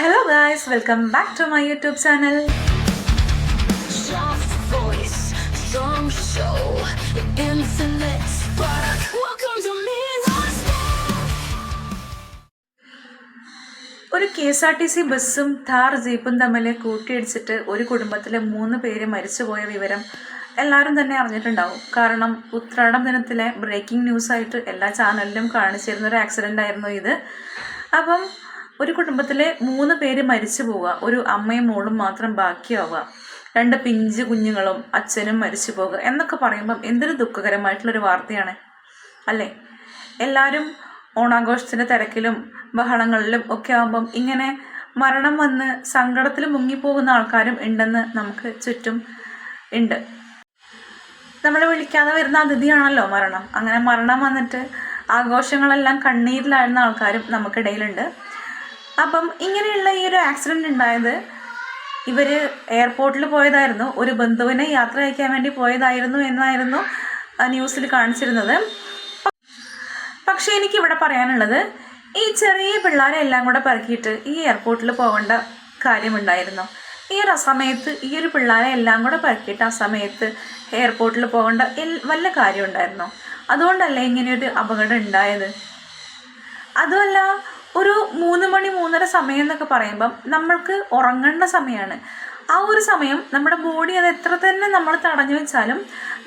Hello guys welcome back to my YouTube channel ഒരു K S R T C ബസ്സും ഥാർ ജീപ്പും തമ്മിൽ കൂട്ടിയിടിച്ചിട്ട് ഒരു കുടുംബത്തിലെ മൂന്ന് പേര് മരിച്ചുപോയ വിവരം എല്ലാവരും തന്നെ അറിഞ്ഞിട്ടുണ്ടാവും. കാരണം ഉത്രാടം ദിനത്തിലെ ബ്രേക്കിംഗ് ന്യൂസായിട്ട് എല്ലാ ചാനലിലും കാണിച്ചിരുന്ന ഒരു ആക്സിഡന്റ് ആയിരുന്നു ഇത്. അപ്പം ഒരു കുടുംബത്തിലെ മൂന്ന് പേര് മരിച്ചു പോവുക. ഒരു അമ്മയും മോളും മാത്രം ബാക്കിയാവുക. രണ്ട് പിഞ്ച് കുഞ്ഞുങ്ങളും അച്ഛനും മരിച്ചു പോകുക എന്നൊക്കെ പറയുമ്പം എന്തൊരു ദുഃഖകരമായിട്ടുള്ളൊരു വാർത്തയാണ്. അല്ലേ? എല്ലാവരും ഓണാഘോഷത്തിന്റെ തിരക്കിലും ബഹളങ്ങളിലും ഒക്കെ ആകുമ്പം ഇങ്ങനെ മരണം വന്ന് സങ്കടത്തിൽ മുങ്ങിപ്പോകുന്ന ആൾക്കാരും ഉണ്ടെന്ന് നമുക്ക് ചുറ്റും ഉണ്ട്. നമ്മളെ വിളിക്കാതെ വരുന്ന അതിഥിയാണല്ലോ മരണം. അങ്ങനെ മരണം വന്നിട്ട് ആഘോഷങ്ങളെല്ലാം കണ്ണീരിലായിരുന്ന ആൾക്കാരും നമുക്കിടയിലുണ്ട് അപ്പം ഇങ്ങനെയുള്ള ഈ ഒരു ആക്സിഡന്റ് ഉണ്ടായത് ഇവർ എയർപോർട്ടിൽ പോയതായിരുന്നു. ഒരു ബന്ധുവിനെ യാത്ര അയക്കാൻ വേണ്ടി പോയതായിരുന്നു എന്നായിരുന്നു ന്യൂസിൽ കാണിച്ചിരുന്നത്. പക്ഷേ എനിക്കിവിടെ പറയാനുള്ളത് ഈ ചെറിയ പിള്ളേരെ എല്ലാം കൂടെ പറക്കിയിട്ട് ഈ എയർപോർട്ടിൽ പോകേണ്ട കാര്യമുണ്ടായിരുന്നു. ഈ ഒരു സമയത്ത് ഈ ഒരു പിള്ളേരെ എല്ലാം കൂടെ പറക്കിയിട്ട് ആ സമയത്ത് എയർപോർട്ടിൽ പോകേണ്ട വല്ല കാര്യം ഉണ്ടായിരുന്നോ അതുകൊണ്ടല്ലേ ഇങ്ങനെയൊരു അപകടം ഉണ്ടായത് അതുമല്ല ഒരു മൂന്ന് മണി മൂന്നര സമയം എന്നൊക്കെ പറയുമ്പം നമ്മൾക്ക് ഉറങ്ങേണ്ട സമയമാണ് ആ ഒരു സമയം നമ്മുടെ ബോഡി അത് എത്ര തന്നെ നമ്മൾ തടഞ്ഞു വെച്ചാലും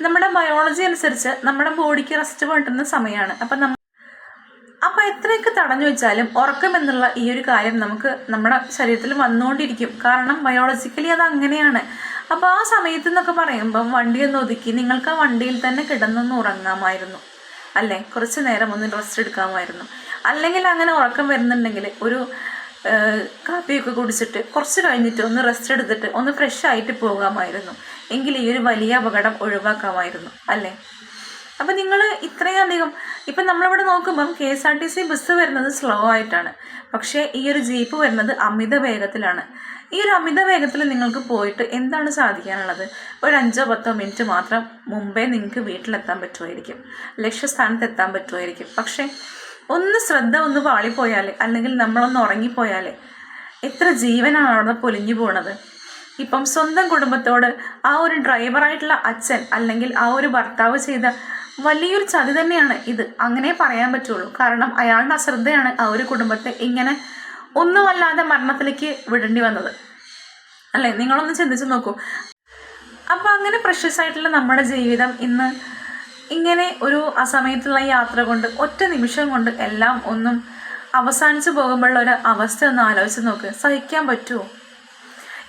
നമ്മുടെ ബയോളജി അനുസരിച്ച് നമ്മുടെ ബോഡിക്ക് റെസ്റ്റ് വേണ്ടുന്ന സമയമാണ് അപ്പം നമ്മൾ അപ്പം എത്രയൊക്കെ തടഞ്ഞു വെച്ചാലും ഉറക്കം എന്നുള്ള ഈ ഒരു കാര്യം നമുക്ക് നമ്മുടെ ശരീരത്തിൽ വന്നുകൊണ്ടിരിക്കും. കാരണം ബയോളജിക്കലി അത് അങ്ങനെയാണ്. അപ്പോൾ ആ സമയത്ത് എന്നൊക്കെ പറയുമ്പം വണ്ടിയൊന്ന് ഒതുക്കി നിങ്ങൾക്ക് ആ വണ്ടിയിൽ തന്നെ കിടന്നൊന്ന് ഉറങ്ങാമായിരുന്നു. അല്ലേ? കുറച്ച് നേരം ഒന്ന് റെസ്റ്റ് എടുക്കാമായിരുന്നു. അല്ലെങ്കിൽ അങ്ങനെ ഉറക്കം വരുന്നുണ്ടെങ്കിൽ ഒരു കാപ്പിയൊക്കെ കുടിച്ചിട്ട് കുറച്ച് കഴിഞ്ഞിട്ട് ഒന്ന് റെസ്റ്റ് എടുത്തിട്ട് ഒന്ന് ഫ്രഷ് ആയിട്ട് പോകാമായിരുന്നു. എങ്കിൽ ഈ ഒരു വലിയ അപകടം ഒഴിവാക്കാമായിരുന്നു. അല്ലേ? അപ്പം നിങ്ങൾ ഇത്രയധികം ഇപ്പം നമ്മളിവിടെ നോക്കുമ്പം K S R T C bus വരുന്നത് സ്ലോ ആയിട്ടാണ്. പക്ഷേ ഈ ഒരു ജീപ്പ് വരുന്നത് അമിത വേഗത്തിലാണ്. ഈ ഒരു അമിത വേഗത്തിൽ നിങ്ങൾക്ക് പോയിട്ട് എന്താണ് സാധിക്കാനുള്ളത്? ഒരു അഞ്ചോ പത്തോ മിനിറ്റ് മാത്രം മുമ്പേ നിങ്ങൾക്ക് വീട്ടിലെത്താൻ പറ്റുമായിരിക്കും. ലക്ഷ്യസ്ഥാനത്ത് എത്താൻ പറ്റുമായിരിക്കും. പക്ഷേ ഒന്ന് ശ്രദ്ധ ഒന്ന് പാളിപ്പോയാൽ അല്ലെങ്കിൽ നമ്മളൊന്ന് ഉറങ്ങിപ്പോയാൽ എത്ര ജീവനാണ് അവിടെ പൊലിഞ്ഞു പോണത്? ഇപ്പം സ്വന്തം കുടുംബത്തോട് ആ ഒരു ഡ്രൈവറായിട്ടുള്ള അച്ഛൻ അല്ലെങ്കിൽ ആ ഒരു ഭർത്താവ് ചെയ്ത വലിയൊരു ചതി തന്നെയാണ് ഇത്. അങ്ങനെ പറയാൻ പറ്റുള്ളൂ. കാരണം അയാളുടെ അശ്രദ്ധയാണ് ആ ഒരു കുടുംബത്തെ ഇങ്ങനെ ഒന്നുമല്ലാതെ മരണത്തിലേക്ക് വിടേണ്ടി വന്നത്. അല്ലേ? നിങ്ങളൊന്ന് ചിന്തിച്ചു നോക്കൂ. അപ്പോൾ അങ്ങനെ പ്രഷ്യസ് ആയിട്ടുള്ള നമ്മുടെ ജീവിതം ഇന്ന് ഇങ്ങനെ ഒരു അസമയത്തുള്ള യാത്ര കൊണ്ട് ഒറ്റ നിമിഷം കൊണ്ട് എല്ലാം ഒന്നും അവസാനിച്ചു പോകുമ്പോഴുള്ള ഒരു അവസ്ഥ ഒന്ന് ആലോചിച്ച് നോക്ക്. സഹിക്കാൻ പറ്റുമോ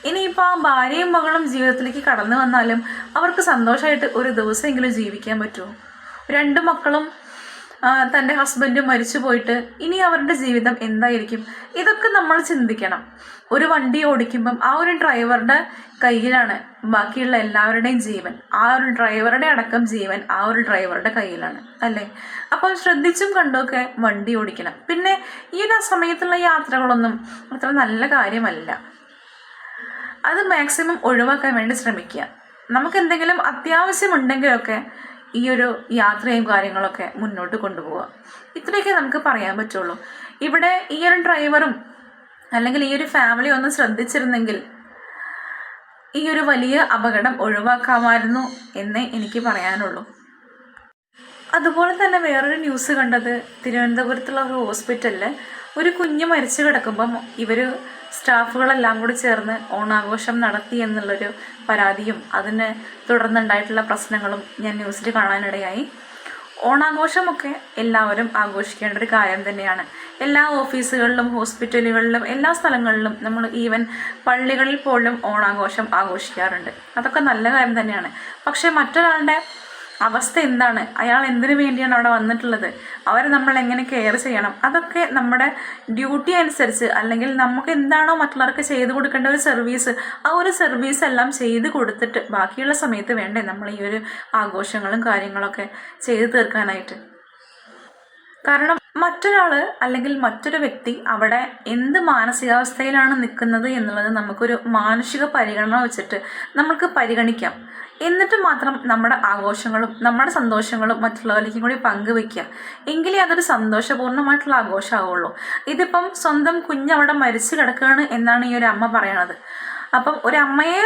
ഇനിയിപ്പോൾ ആ ഭാര്യയും മകളും ജീവിതത്തിലേക്ക് കടന്നു വന്നാലും അവർക്ക് സന്തോഷമായിട്ട് ഒരു ദിവസമെങ്കിലും ജീവിക്കാൻ പറ്റുമോ രണ്ട് മക്കളും തന്റെ ഹസ്ബൻഡ് മരിച്ചു പോയിട്ട് ഇനി അവരുടെ ജീവിതം എന്തായിരിക്കും? ഇതൊക്കെ നമ്മൾ ചിന്തിക്കണം. ഒരു വണ്ടി ഓടിക്കുമ്പം ആ ഒരു ഡ്രൈവറുടെ കയ്യിലാണ് ബാക്കിയുള്ള എല്ലാവരുടെയും ജീവൻ. ആ ഒരു ഡ്രൈവറുടെ അടക്കം ജീവൻ ആ ഒരു ഡ്രൈവറുടെ കയ്യിലാണ് അല്ലേ? അപ്പോൾ ശ്രദ്ധിച്ചും കണ്ടുമൊക്കെ വണ്ടി ഓടിക്കണം. പിന്നെ ഈ ഒരു സമയത്തുള്ള യാത്രകളൊന്നും അത്ര നല്ല കാര്യമല്ല. അത് മാക്സിമം ഒഴിവാക്കാൻ വേണ്ടി ശ്രമിക്കുക. നമുക്ക് എന്തെങ്കിലും അത്യാവശ്യമുണ്ടെങ്കിലൊക്കെ ഈ ഒരു യാത്രയും കാര്യങ്ങളൊക്കെ മുന്നോട്ട് കൊണ്ടുപോവുക. ഇത്രയൊക്കെ നമുക്ക് പറയാൻ പറ്റുള്ളൂ. ഇവിടെ ഈ ഒരു ഡ്രൈവറും അല്ലെങ്കിൽ ഈ ഒരു ഫാമിലി ഒന്ന് ശ്രദ്ധിച്ചിരുന്നെങ്കിൽ ഈ ഒരു വലിയ അപകടം ഒഴിവാക്കാമായിരുന്നു എന്നേ എനിക്ക് പറയാനുള്ളൂ. അതുപോലെ തന്നെ വേറൊരു ന്യൂസ് കണ്ടത് തിരുവനന്തപുരത്തുള്ള ഒരു ഹോസ്പിറ്റലിൽ ഒരു കുഞ്ഞ് മരിച്ചു കിടക്കുമ്പം ഇവർ സ്റ്റാഫുകളെല്ലാം കൂടി ചേർന്ന് ഓണാഘോഷം നടത്തി എന്നുള്ളൊരു പരാതിയും അതിന് തുടർന്നുണ്ടായിട്ടുള്ള പ്രശ്നങ്ങളും ഞാൻ ന്യൂസിൽ കാണാനിടയായി. ഓണാഘോഷമൊക്കെ എല്ലാവരും ആഘോഷിക്കേണ്ട ഒരു കാര്യം തന്നെയാണ്. എല്ലാ ഓഫീസുകളിലും ഹോസ്പിറ്റലുകളിലും എല്ലാ സ്ഥലങ്ങളിലും നമ്മൾ ഈവൻ പള്ളികളിൽ പോലും ഓണാഘോഷം ആഘോഷിക്കാറുണ്ട്. അതൊക്കെ നല്ല കാര്യം തന്നെയാണ്. പക്ഷേ മറ്റൊരാളുടെ അവസ്ഥ എന്താണ്? അയാൾ എന്തിനു വേണ്ടിയാണ് അവിടെ വന്നിട്ടുള്ളത്? അവരെ നമ്മൾ എങ്ങനെ കെയർ ചെയ്യണം? അതൊക്കെ നമ്മുടെ ഡ്യൂട്ടി അനുസരിച്ച് അല്ലെങ്കിൽ നമുക്ക് എന്താണോ മറ്റുള്ളവർക്ക് ചെയ്തു കൊടുക്കേണ്ട ഒരു സർവീസ് ആ ഒരു സർവീസ് എല്ലാം ചെയ്ത് കൊടുത്തിട്ട് ബാക്കിയുള്ള സമയത്ത് വേണ്ടേ നമ്മൾ ഈ ഒരു ആഘോഷങ്ങളും കാര്യങ്ങളൊക്കെ ചെയ്തു തീർക്കാനായിട്ട്? കാരണം മറ്റൊരാൾ അല്ലെങ്കിൽ മറ്റൊരു വ്യക്തി അവിടെ എന്ത് മാനസികാവസ്ഥയിലാണ് നിൽക്കുന്നത് എന്നുള്ളത് നമുക്കൊരു മാനുഷിക പരിഗണന വെച്ചിട്ട് നമുക്ക് പരിഗണിക്കാം. എന്നിട്ട് മാത്രം നമ്മുടെ ആഘോഷങ്ങളും നമ്മുടെ സന്തോഷങ്ങളും മറ്റുള്ളവരിലേക്കും കൂടി പങ്കുവെക്കുക എങ്കിലേ അതൊരു സന്തോഷപൂർണമായിട്ടുള്ള ആഘോഷമാവുള്ളൂ. ഇതിപ്പം സ്വന്തം കുഞ്ഞവിടെ മരിച്ചു കിടക്കുകയാണ് എന്നാണ് ഈ ഒരു അമ്മ പറയണത്. അപ്പം ഒരു അമ്മയെ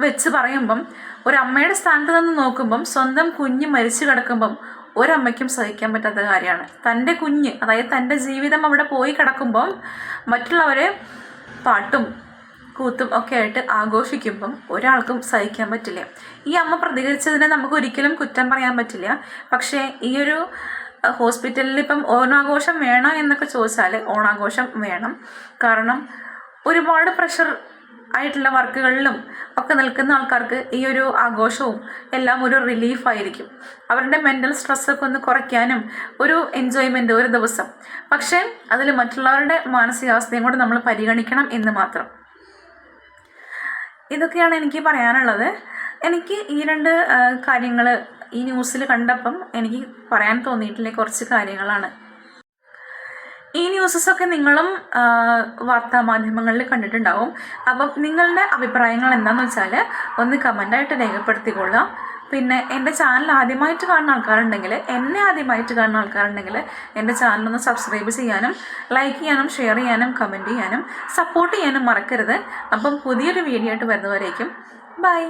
വെച്ച് പറയുമ്പം ഒരു അമ്മയുടെ സ്ഥാനത്ത് നിന്ന് നോക്കുമ്പം സ്വന്തം കുഞ്ഞ് മരിച്ചു കിടക്കുമ്പം ഒരമ്മയ്ക്കും സഹിക്കാൻ പറ്റാത്ത കാര്യമാണ്. തന്റെ കുഞ്ഞ് അതായത് തന്റെ ജീവിതം അവിടെ പോയി കിടക്കുമ്പം മറ്റുള്ളവരെ പാട്ടും കൂത്തും ഒക്കെ ആയിട്ട് ആഘോഷിക്കുമ്പം ഒരാൾക്കും സഹിക്കാൻ പറ്റില്ല. ഈ അമ്മ പ്രതികരിച്ചതിനെ നമുക്ക് ഒരിക്കലും കുറ്റം പറയാൻ പറ്റില്ല. പക്ഷേ ഈയൊരു ഹോസ്പിറ്റലിൽ ഇപ്പം ഓണാഘോഷം വേണോ എന്നൊക്കെ ചോദിച്ചാൽ ഓണാഘോഷം വേണം. കാരണം ഒരുപാട് പ്രഷർ ആയിട്ടുള്ള വർക്കുകളിലും ഒക്കെ നിൽക്കുന്ന ആൾക്കാർക്ക് ഈ ഒരു ആഘോഷവും എല്ലാം ഒരു റിലീഫായിരിക്കും അവരുടെ മെന്റൽ സ്ട്രെസ്സൊക്കെ ഒന്ന് കുറയ്ക്കാനും ഒരു എൻജോയ്മെന്റ് ഒരു ദിവസം. പക്ഷേ അതിൽ മറ്റുള്ളവരുടെ മാനസികാവസ്ഥയും കൂടെ നമ്മൾ പരിഗണിക്കണം എന്ന് മാത്രം. ഇതൊക്കെയാണ് എനിക്ക് പറയാനുള്ളത്. എനിക്ക് ഈ രണ്ട് കാര്യങ്ങൾ ഈ ന്യൂസിൽ കണ്ടപ്പം എനിക്ക് പറയാൻ തോന്നിയിട്ടുള്ള കുറച്ച് കാര്യങ്ങളാണ്. ഈ ന്യൂസസൊക്കെ നിങ്ങളും വാർത്താ മാധ്യമങ്ങളിൽ കണ്ടിട്ടുണ്ടാവും. അപ്പം നിങ്ങളുടെ അഭിപ്രായങ്ങൾ എന്താണെന്ന് വെച്ചാൽ ഒന്ന് കമന്റായിട്ട് രേഖപ്പെടുത്തിക്കൊള്ളുക. പിന്നെ എന്റെ ചാനൽ ആദ്യമായിട്ട് കാണുന്ന ആൾക്കാരുണ്ടെങ്കിൽ എന്നെ ആദ്യമായിട്ട് കാണുന്ന ആൾക്കാരുണ്ടെങ്കിൽ എന്റെ ചാനലൊന്ന് സബ്സ്ക്രൈബ് ചെയ്യാനും ലൈക്ക് ചെയ്യാനും ഷെയർ ചെയ്യാനും കമന്റ് ചെയ്യാനും സപ്പോർട്ട് ചെയ്യാനും മറക്കരുത്. അപ്പം പുതിയൊരു വീഡിയോ ആയിട്ട് വരുന്നവരേക്കും ബൈ